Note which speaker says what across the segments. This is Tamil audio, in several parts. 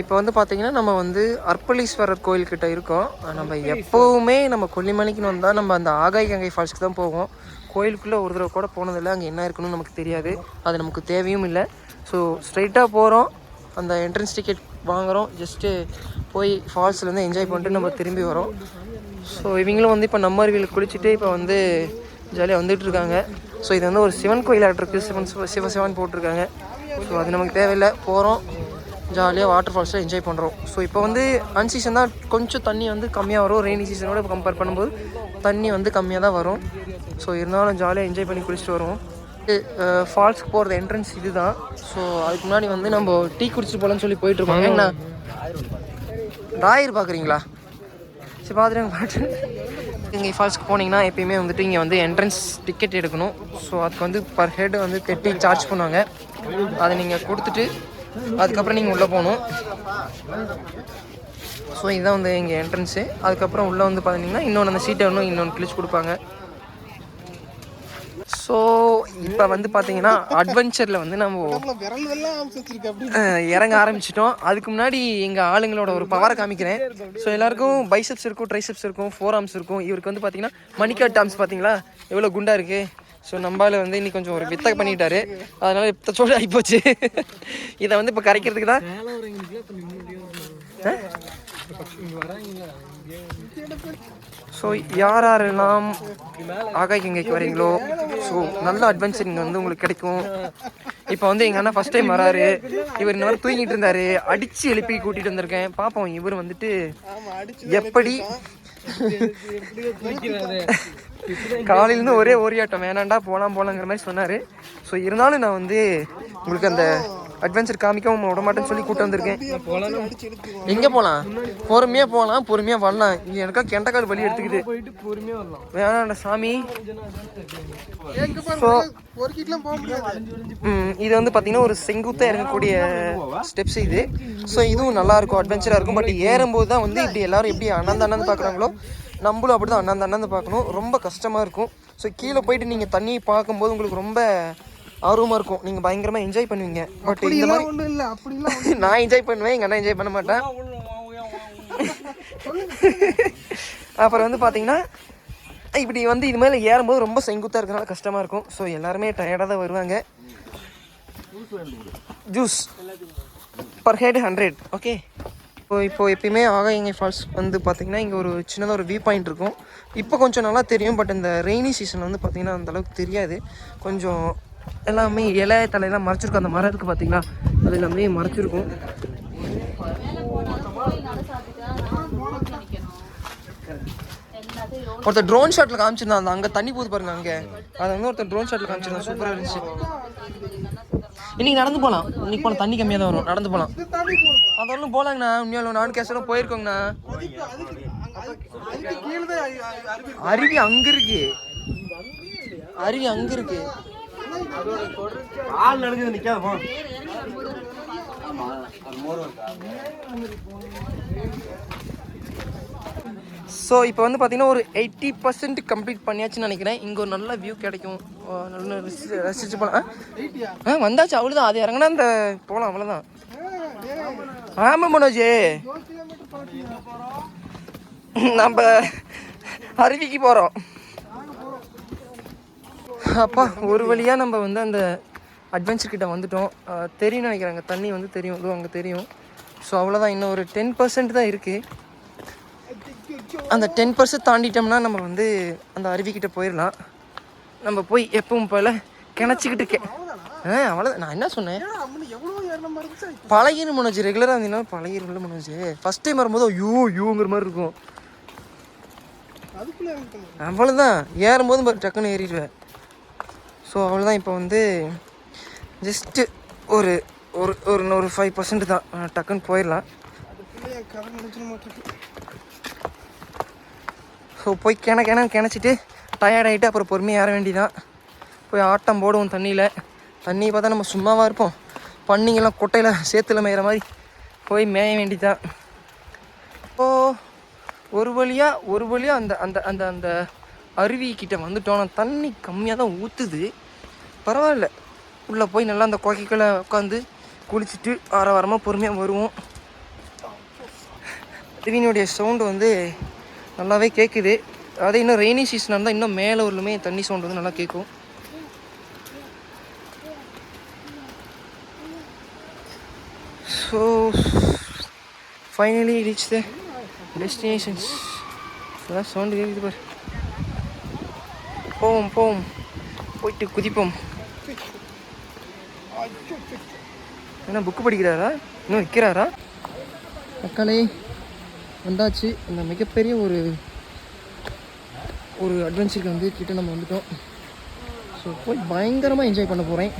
Speaker 1: இப்போ வந்து பார்த்தீங்கன்னா நம்ம வந்து அர்ப்பளீஸ்வரர் கோயில்கிட்ட இருக்கோம். நம்ம எப்போவுமே நம்ம கொல்லிமலைக்குன்னு வந்தால் நம்ம அந்த ஆகாய் கங்கை ஃபால்ஸ்க்கு தான் போவோம். கோயிலுக்குள்ளே ஒரு தடவை கூட போனதில்லை. அங்கே என்ன இருக்குன்னு நமக்கு தெரியாது. அது நமக்கு தேவையும் இல்லை. ஸோ ஸ்ட்ரைட்டாக போகிறோம் அந்த என்ட்ரன்ஸ் டிக்கெட் வாங்குகிறோம் ஜஸ்ட்டு போய் ஃபால்ஸ்லேருந்து என்ஜாய் பண்ணிட்டு நம்ம திரும்பி வரோம். ஸோ இவங்களும் வந்து இப்போ நம்ம அருவியில் குளிச்சுட்டு இப்போ வந்து ஜாலியாக வந்துட்டு இருக்காங்க. ஸோ இது வந்து ஒரு சிவன் கோயிலாக இருக்குது சிவன் சிவ சிவ சிவன் போட்டிருக்காங்க. ஸோ அது நமக்கு தேவையில்லை. போகிறோம் ஜாலியாக வாட்டர் ஃபால்ஸில் என்ஜாய் பண்ணுறோம் ஸோ இப்போ வந்து அன் சீசன் தான் கொஞ்சம் தண்ணி வந்து கம்மியாக வரும். ரெய்னி சீசனோட கம்பேர் பண்ணும்போது தண்ணி வந்து கம்மியாக தான் வரும். ஸோ இருந்தாலும் ஜாலியாக என்ஜாய் பண்ணி குளிச்சுட்டு வருவோம். ஃபால்ஸ்க்கு போகிறது என்ட்ரன்ஸ் இது தான் ஸோ அதுக்கு முன்னாடி வந்து நம்ம டீ குடிச்சிட்டு போகலான்னு சொல்லி போயிட்டுருப்பாங்க என்ன ராயர் பார்க்குறீங்களா சரி பார்த்துட்டு பாட்டு இங்கே ஃபால்ஸ்க்கு போனீங்கன்னா எப்பயுமே வந்துட்டு இங்கே வந்து என்ட்ரன்ஸ் டிக்கெட் எடுக்கணும். ஸோ அதுக்கு வந்து பர் ஹெட் வந்து கட்டி சார்ஜ் பண்ணுவாங்க. அதை நீங்கள் கொடுத்துட்டு அதுக்கப்புறம் நீங்கள் உள்ளே போகணும். ஸோ இதுதான் வந்து இங்கே என்ட்ரன்ஸு அதுக்கப்புறம் உள்ளே வந்து பார்த்தீங்கன்னா இன்னொன்று அந்த சீட்டை இன்னும் இன்னொன்று கிழிச்சு கொடுப்பாங்க. ஸோ இப்போ வந்து பார்த்தீங்கன்னா அட்வென்ச்சரில் வந்து நம்ம இறங்க ஆரம்பிச்சிட்டோம். அதுக்கு முன்னாடி எங்கள் ஆளுங்களோட ஒரு பவரை காமிக்கிறேன். ஸோ எல்லாருக்கும் பைசப்ஸ் இருக்கும் ட்ரைசப்ஸ் இருக்கும் ஃபோர் ஆர்ம்ஸ் இருக்கும். இவருக்கு வந்து பார்த்தீங்கன்னா மணிக்காட் ஆர்ம்ஸ் பார்த்தீங்களா எவ்வளோ குண்டா இருக்கு? ஸோ நம்மளால வந்து இன்னைக்கு கொஞ்சம் ஒரு வித்தை பண்ணிட்டாரு அதனால இப்போ சோழ ஆகிப்போச்சு இதை வந்து இப்போ கரைக்கிறதுக்கு தான் ஸோ யார் யாரெல்லாம் ஆகாய் கங்கைக்கு வரீங்களோ ஸோ நல்ல அட்வென்ச்சர் இங்கே வந்து உங்களுக்கு கிடைக்கும் இப்போ வந்து எங்கள் அண்ணா ஃபஸ்ட் டைம் வராரு இவர் இந்த மாதிரி தூங்கிட்டு இருந்தாரு அடிச்சு எழுப்பி கூட்டிட்டு வந்திருக்கேன் பார்ப்போம் இவர் வந்துட்டு எப்படி காலையிலேருந்து ஒரே ஓரியாட்டம் வேணாண்டா போகலாம் போகலாங்கிற மாதிரி சொன்னார். ஸோ இருந்தாலும் நான் வந்து உங்களுக்கு அந்த அட்வென்ச்சர் காமிக்கவும் விட மாட்டேன்னு சொல்லி கூட்டு வந்திருக்கேன். எங்கே போகலாம் பொறுமையாக போகலாம் பொறுமையாக வரலாம். இங்கே எனக்கா கெண்டக்கால் வலி எடுத்துக்குது. வேணாண்டா சாமி.
Speaker 2: எங்க பாருங்க பொறுக்கிட்டுலாம் போக முடியாது.
Speaker 1: ம், இது வந்து பார்த்தீங்கன்னா ஒரு செங்குத்தாக இறங்கக்கூடிய ஸ்டெப்ஸ் இது. ஸோ இதுவும் நல்லா இருக்கும் அட்வென்ச்சராக இருக்கும். பட் ஏறும்போது தான் வந்து இப்படி எல்லாரும் எப்படி அண்ணாந்து அண்ணாந்து பார்க்குறாங்களோ நம்மளும் அப்படி தான் அண்ணாந்து அண்ணாந்து பார்க்கணும். ரொம்ப கஷ்டமாக இருக்கும். ஸோ கீழே போயிட்டு நீங்கள் தண்ணி பார்க்கும்போது உங்களுக்கு ரொம்ப ஆர்வமாக இருக்கும். நீங்கள் பயங்கரமாக என்ஜாய் பண்ணுவீங்க. பட் இந்த மாதிரி
Speaker 2: ஒன்றும் இல்லை. அப்படிலாம்
Speaker 1: நான் என்ஜாய் பண்ணுவேன் எங்கள் அண்ணா என்ஜாய் பண்ண மாட்டேன் அப்புறம் வந்து பார்த்தீங்கன்னா இப்படி வந்து இது மேலே ஏறும்போது ரொம்ப செங்குத்தாக இருக்கனால கஷ்டமாக இருக்கும். ஸோ எல்லாருமே டயர்டாக தான் வருவாங்க. Juice per head hundred okay இப்போ இப்போ எப்பயுமே ஆகாயங்கை ஃபால்ஸ் வந்து பார்த்தீங்கன்னா இங்கே ஒரு சின்னதாக ஒரு வியூ பாயிண்ட் இருக்கும். இப்போ கொஞ்சம் நல்லா தெரியும் பட் இந்த ரெய்னி சீசன் வந்து பார்த்தீங்கன்னா அந்தளவுக்கு தெரியாது. கொஞ்சம் எல்லாமே இலை தலையெல்லாம் மறைச்சிருக்கும். அந்த மரம் இருக்குது பார்த்தீங்களா அது எல்லாமே மறைச்சிருக்கும். ஒருத்தர் ட்ரோன் ஷாட்டில் காமிச்சிருந்தான். அந்த அங்கே தண்ணி போகுது பாருங்க அங்கே. அதை வந்து ஒருத்தர் ட்ரோன் ஷாட்டில் காமிச்சிருந்தான். சூப்பராக இருந்துச்சு. இன்னைக்கு நடந்து போகலாம் இன்னைக்கு போனால் தண்ணி கம்மியாக தான் வரும். நடந்து போகலாம் அதெல்லாம் போகலாங்கண்ணா உண்மையாலும் நானும் கேசலும் போயிருக்கோங்கண்ணா.
Speaker 2: அருவி
Speaker 1: அங்க இருக்கு. அருவி அங்க இருக்கு.
Speaker 3: ஆள் நடக்குது நிக்காத போ.
Speaker 1: ஸோ இப்போ வந்து பார்த்தீங்கன்னா ஒரு எயிட்டி பர்சன்ட் கம்ப்ளீட் பண்ணியாச்சுன்னு நினைக்கிறேன். இங்கே ஒரு நல்ல வியூ கிடைக்கும். நல்ல ரசி ரசிச்சு போகலாம் ஆ வந்தாச்சு அவ்வளோதான் அது இறங்கினா அந்த போகலாம் அவ்வளோதான் ஆமாம் மனோஜ். நம்ம அருவிக்கு போகிறோம் அப்பா ஒரு வழியாக நம்ம வந்து அந்த அட்வென்ச்சர் கிட்ட வந்துட்டோம். தெரியும் தெரியும்னு நினைக்கிறேன். அங்கே தண்ணி வந்து தெரியும். இதுவும் அங்கே தெரியும். ஸோ அவ்வளோதான் இன்னும் ஒரு டென் பர்சன்ட் தான் இருக்குது அந்த டென் பர்சன்ட் தாண்டிட்டோம்னா நம்ம வந்து அந்த அருவிக்கிட்ட போயிடலாம் நம்ம போய் எப்பவும் போல கிணச்சிக்கிட்டு கே ஆ அவ்வளோதான் நான் என்ன சொன்னேன்? பழகிரும் மனோஜ் ரெகுலராக இருந்தீங்கன்னா பழகிரும்ல மனோஜ். ஃபஸ்ட் டைம் வரும்போது ஐயோ ஐயோங்கிற மாதிரி இருக்கும். அவ்வளோதான் ஏறும்போது டக்குன்னு ஏறிடுவேன். ஸோ அவ்வளோதான் இப்போ வந்து ஜஸ்ட்டு ஒரு ஒரு ஒரு ஒரு ஃபைவ் பர்சன்ட் தான். டக்குன்னு போயிடலாம். ஸோ போய் கிண கிண கிணச்சிட்டு டயர்ட் ஆகிட்டு அப்புறம் பொறுமையாக ஏற வேண்டியதான் போய் ஆட்டம் போடுவோம் தண்ணியில். தண்ணி பார்த்தா நம்ம சும்மாவாக இருப்போம். பண்ணிங்கெல்லாம் கொட்டையில் சேத்துல மேயிற மாதிரி போய் மேய வேண்டிதான் இப்போ ஒரு வழியாக ஒரு வழியாக அந்த அந்த அந்த அந்த அருவி கிட்ட வந்துட்டோம் தண்ணி கம்மியாக தான் ஊற்றுது பரவாயில்ல. உள்ளே போய் நல்லா அந்த குகைக்குள்ளே உட்காந்து குளிச்சுட்டு வார வாரமாக பொறுமையாக வருவோம். அருவியினுடைய சவுண்டு வந்து நல்லாவே கேட்குது அதே இன்னும் ரெய்னி சீசனாக இருந்தால் இன்னும் மேலே உள்ளுமே தண்ணி சவுண்டு வந்து நல்லா கேட்கும் so finally reach the destinations அதான் சவுண்டு கேட்குது பாரு போவோம் போவோம். போயிட்டு குதிப்போம். என்ன புக்கு படிக்கிறாரா? இன்னும் விற்கிறாரா மக்களே வந்தாச்சு. அந்த மிகப்பெரிய ஒரு ஒரு அட்வென்ச்சருக்கு வந்து கிட்ட நம்ம வந்துட்டோம். ஸோ போய் பயங்கரமாக என்ஜாய் பண்ண போகிறேன்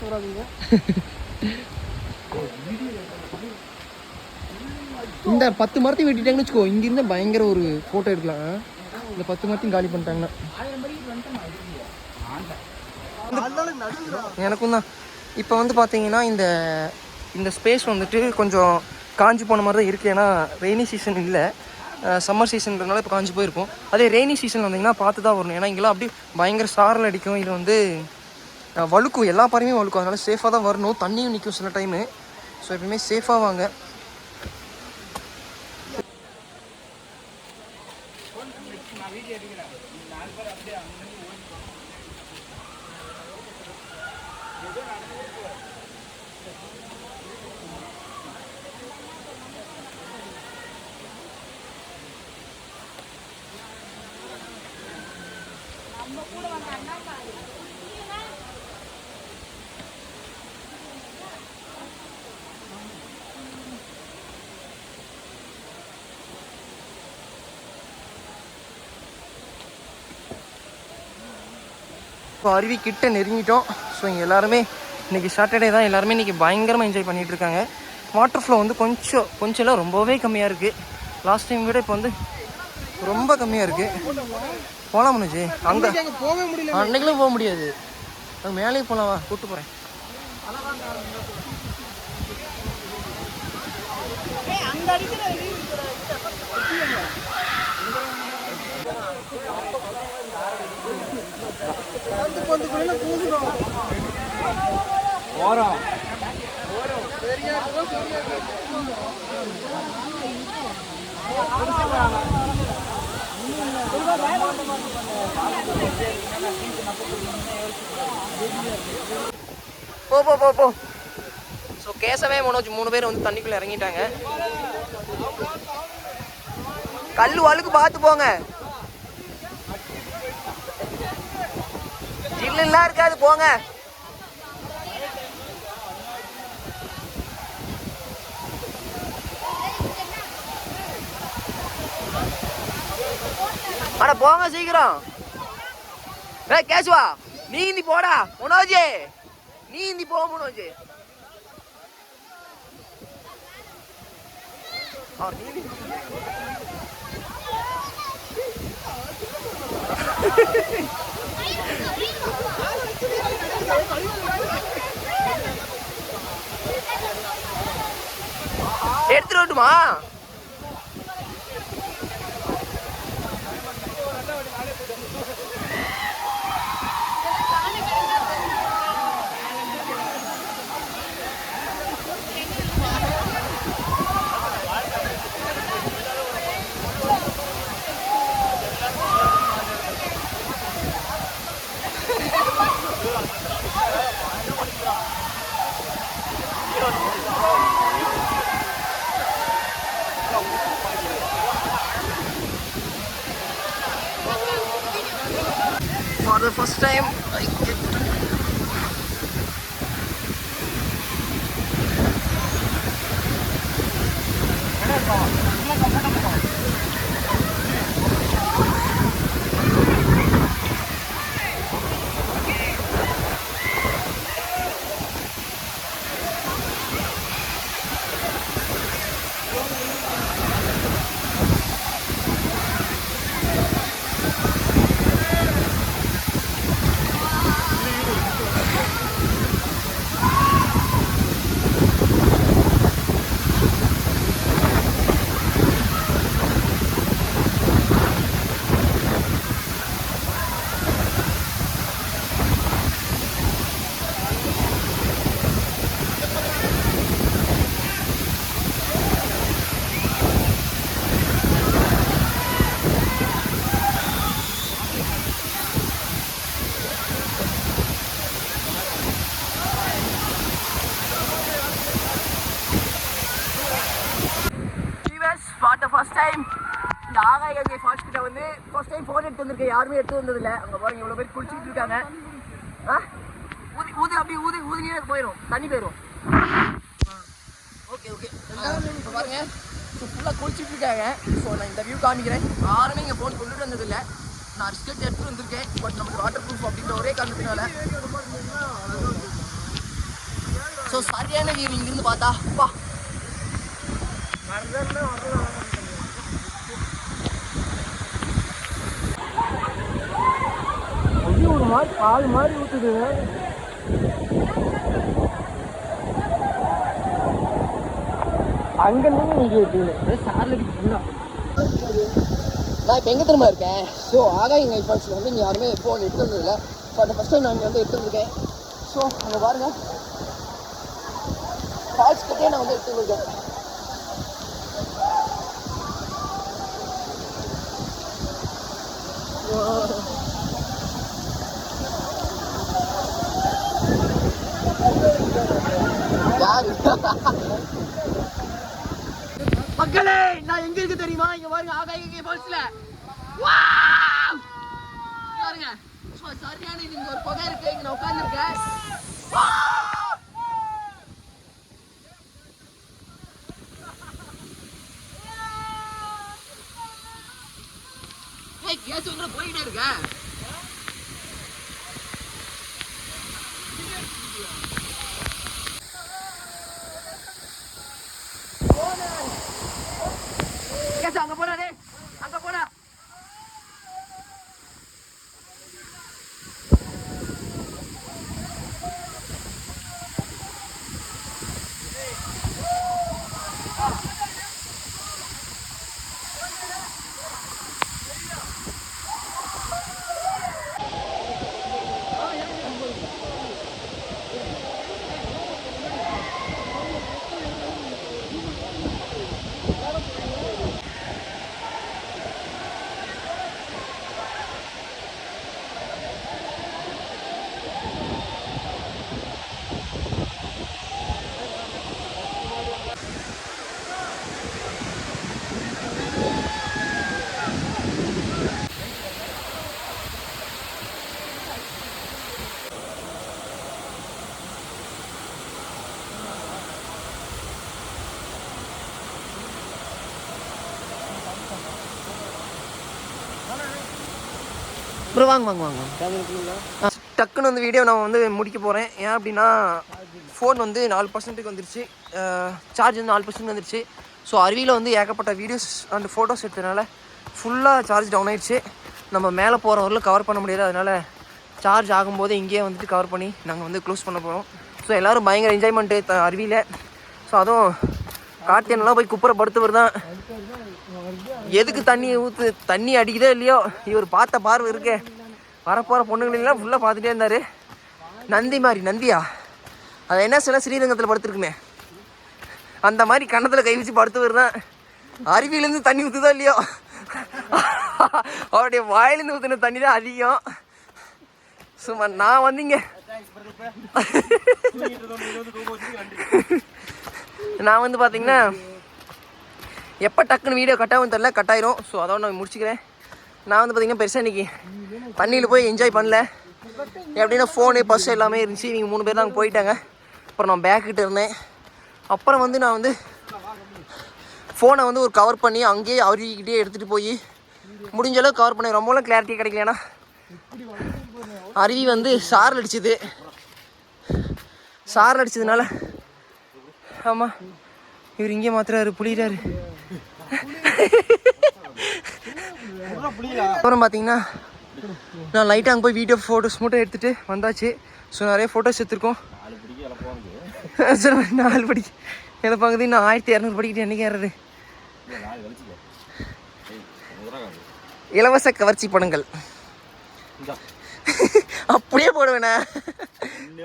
Speaker 2: சொல்கிறாங்க
Speaker 1: இந்த பத்து மரத்தையும் வெட்டிட்டாங்கன்னு வச்சுக்கோ இங்கிருந்து பயங்கர ஒரு ஃபோட்டோ எடுக்கலாம். இந்த பத்து மரத்தையும் காலி பண்ணிட்டாங்கன்னா. எனக்கும் தான். இப்போ வந்து பார்த்தீங்கன்னா இந்த இந்த ஸ்பேஸ் வந்துட்டு கொஞ்சம் காஞ்சி போன மாதிரி தான் இருக்குது ஏன்னா ரெய்னி சீசன் இல்லை. சம்மர் சீசன்றதுனால இப்போ காஞ்சி போயிருக்கும். அதே ரெய்னி சீசன் வந்தீங்கன்னா பார்த்து தான் வரணும். ஏன்னா இங்கெல்லாம் அப்படி பயங்கர சாரல் அடிக்கும். இது வந்து வழுக்கும். எல்லா பாறையுமே வழுக்கும். அதனால சேஃபாக தான் வரணும். தண்ணியும் நிற்கும் சில டைமு ஸோ எப்பயுமே சேஃபாக வாங்க. Thank you. இப்போ அருவி கிட்ட நெருங்கிட்டோம். ஸோ இங்கே எல்லாருமே இன்றைக்கி சாட்டர்டே தான் எல்லாருமே இன்றைக்கி பயங்கரமாக என்ஜாய் பண்ணிகிட்டு இருக்காங்க வாட்டர் ஃப்ளோ வந்து கொஞ்சம் கொஞ்சம் இல்லை ரொம்பவே கம்மியாக இருக்குது லாஸ்ட் டைம் விட இப்போ வந்து ரொம்ப கம்மியாக இருக்குது போகலாம் மனுஜி அங்கே
Speaker 2: அங்கே போகவே முடியல.
Speaker 1: போக முடியாது. அங்கே மேலேயே போகலாம் வா கூப்பிட்டு போகிறேன்
Speaker 2: வந்து கொண்டு பூந்துடும்
Speaker 1: போ போ போ போ. ஸோ கேசவே மனோஜ் மூணு பேர் வந்து தண்ணிக்குள்ளே இறங்கிட்டாங்க. கல் வழுக்கு பார்த்து போங்க. ஜில்லுலாம் இருக்காது போங்க. அட போங்க சீக்கிரம். ஏ கேசுவா நீந்தி போடா மனோஜ். நீந்தி போ மனோஜ். ஆ நீந்தி. 干嘛
Speaker 3: ஃபார் த ஃபர்ஸ்ட் டைம் இந்த ஆகாய கங்கை ஃபால்ஸ் கிட்ட வந்து ஃபர்ஸ்ட் டைம் ஃபோன் எடுத்து வந்திருக்கேன். யாருமே எடுத்து வந்ததில்லை. அங்கே பாருங்க இவ்வளோ பேர் குளிச்சுட்டு இருக்காங்க. ஆ? ஊதி ஊதி அப்படியே ஊதி ஊதினே போயிடும் தண்ணி போயிடும் ஓகே ஓகே. இப்போ பாருங்க. ஃபுல்லாக குளிச்சுட்டு இருக்காங்க. ஸோ நான் இந்த வியூ காமிக்கிறேன். யாருமே இங்கே ஃபோன் கொண்டுட்டு வந்ததில்லை. நான் ரிஸ்கெட் எடுத்து வந்திருக்கேன். பட் நமக்கு வாட்டர் ப்ரூஃப் அப்படின்ற ஒரே காரணத்தினால. ஸோ சரியான வியூ இங்கிருந்து பார்த்தா. அப்பா
Speaker 1: ஐயோ ஒரு மாதிரி பால் மாதிரி ஊற்றுது அங்கேருந்து இங்கே ஊற்றுது சாரில் ஃபுல்லாக
Speaker 3: நான் இப்போ எங்கே திரும்ப இருக்கேன்? ஸோ ஆகாய நைட் ஃபால்ஸில் வந்து இங்கே யாருமே ஃபோன் எடுத்து வந்ததில்லை ஸோ அந்த ஃபஸ்ட் டைம் நான் இங்கே வந்து எடுத்து வந்திருக்கேன். ஸோ அங்கே பாருங்க. ஃபால்ஸ் கிட்டே நான் வந்து எடுத்து வந்திருக்கேன் யாரு மக்களே நான் எங்க இருக்கு தெரியுமா இங்க பாருங்க ஆகாய ஃபால்ஸ்ல பாருங்க. சும்மா சரியான இது இங்க ஒரு புகை இருக்கு இங்க நான் உட்கார்ந்துருக்கேன். ஏய் கேஸ் உங்களை போயிட்டே இருக்க கேஸ் அங்க போடா டேய் அங்க போடா
Speaker 1: ப்ரோ வாங்க வாங்க வாங்க டக்குன்னு வந்து வீடியோ நான் வந்து முடிக்க போகிறேன் ஏன் அப்படின்னா ஃபோன் வந்து நாலு பர்சன்ட்டுக்கு வந்துருச்சு. சார்ஜ் வந்து நாலு பர்சன்ட் வந்துருச்சு. ஸோ அருவியில் வந்து ஏகப்பட்ட வீடியோஸ் அண்ட் ஃபோட்டோஸ் எடுத்ததுனால ஃபுல்லாக சார்ஜ் டவுன் ஆயிடுச்சு. நம்ம மேலே போகிற வரலும் கவர் பண்ண முடியாது. அதனால் சார்ஜ் ஆகும்போது இங்கேயே வந்துட்டு கவர் பண்ணி நாங்கள் வந்து க்ளோஸ் பண்ண போகிறோம் ஸோ எல்லோரும் பயங்கர என்ஜாய்மெண்ட்டு அருவியில். ஸோ அதுவும் கார்த்தியனெல்லாம் போய் குப்புற படுத்தவர் தான். எதுக்கு தண்ணி ஊற்று தண்ணி அடிக்குதோ இல்லையோ? இவர் பார்த்த பார்வை இருக்கே. வரப்போகிற பொண்ணுங்களெல்லாம் ஃபுல்லாக பார்த்துட்டே இருந்தார். நந்தி மாதிரி நந்தியா? அது என்ன சில ஸ்ரீரங்கத்தில் படுத்துருக்குமே. அந்த மாதிரி கன்னத்தில் கை வச்சு படுத்து தான். அருவியிலேருந்து தண்ணி ஊற்றுதோ இல்லையோ? அவருடைய வாயிலேருந்து ஊற்றின தண்ணி தான் அதிகம். சும்மா நான் வந்தீங்க. நான் வந்து பார்த்தீங்கன்னா எப்போ டக்குன்னு வீடியோ கட் ஆகும் தெரில கட் ஆயிரும். ஸோ அதோட நான் முடிச்சுக்கிறேன். நான் வந்து பார்த்தீங்கன்னா பெருசாக இன்னைக்கு தண்ணியில் போய் என்ஜாய் பண்ணல. எப்படின்னா ஃபோனு பஸ் எல்லாமே இருந்துச்சு. இவங்க மூணு பேர் தான் போயிட்டாங்க. அப்புறம் நான் பேக்கிட்ட இருந்தேன். அப்புறம் வந்து நான் வந்து ஃபோனை வந்து ஒரு கவர் பண்ணி அங்கேயே அருவிக்கிட்டே எடுத்துகிட்டு போய் முடிஞ்ச அளவுக்கு கவர் பண்ணி ரொம்பலாம் கிளாரிட்டி கிடைக்கலனா. அருவி வந்து சாரல் அடிச்சுது. சாரல் அடிச்சதுனால ஆமாம் இவர் இங்கே மாத்திராரு புளிகிறாரு அப்புறம் பார்த்தீங்கன்னா நான் லைட்டாக அங்கே போய் வீடியோ ஃபோட்டோஸ் மட்டும் எடுத்துகிட்டு வந்தாச்சு. ஸோ நிறைய ஃபோட்டோஸ் எடுத்துருக்கோம். சரி, நாலு படி எதை பார்க்குது இன்னும் ஆயிரத்தி இரநூறு படிக்கிட்டு என்றைக்கு ஏறது இலவச கவர்ச்சி படங்கள். அப்படியே போடுவேண்ணா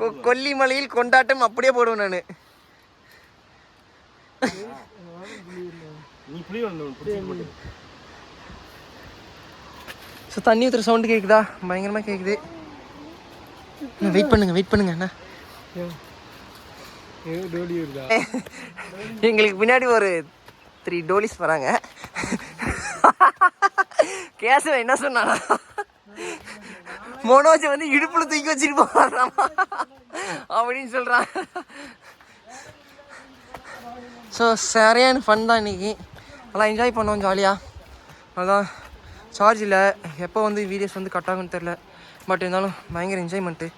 Speaker 1: கொ- கொல்லிமலையில் கொண்டாட்டம் அப்படியே போடுவேன் நான்.
Speaker 2: நீ புளி ஒன்று
Speaker 1: ஸோ தண்ணி ஊற்றுற சவுண்டு கேட்குதா பயங்கரமாக கேட்குது வெயிட் பண்ணுங்க வெயிட் பண்ணுங்க அண்ணா.
Speaker 2: டோலி
Speaker 1: எங்களுக்கு பின்னாடி ஒரு த்ரீ டோலிஸ் வராங்க. கேசவன் என்ன சொன்னானா? மனோஜை வந்து இடுப்புல தூக்கி வச்சுட்டு போறாராமா? அப்படின்னு சொல்கிறான் ஸோ சரியான ஃபன் தான் இன்றைக்கி நல்லா என்ஜாய் பண்ணோம் ஜாலியாக அதான். சார்ஜ் இல்லை எப்போ வந்து வீடியோஸ் வந்து கட் ஆகும்னு தெரில பட் இருந்தாலும் பயங்கர என்ஜாய்மெண்ட்டு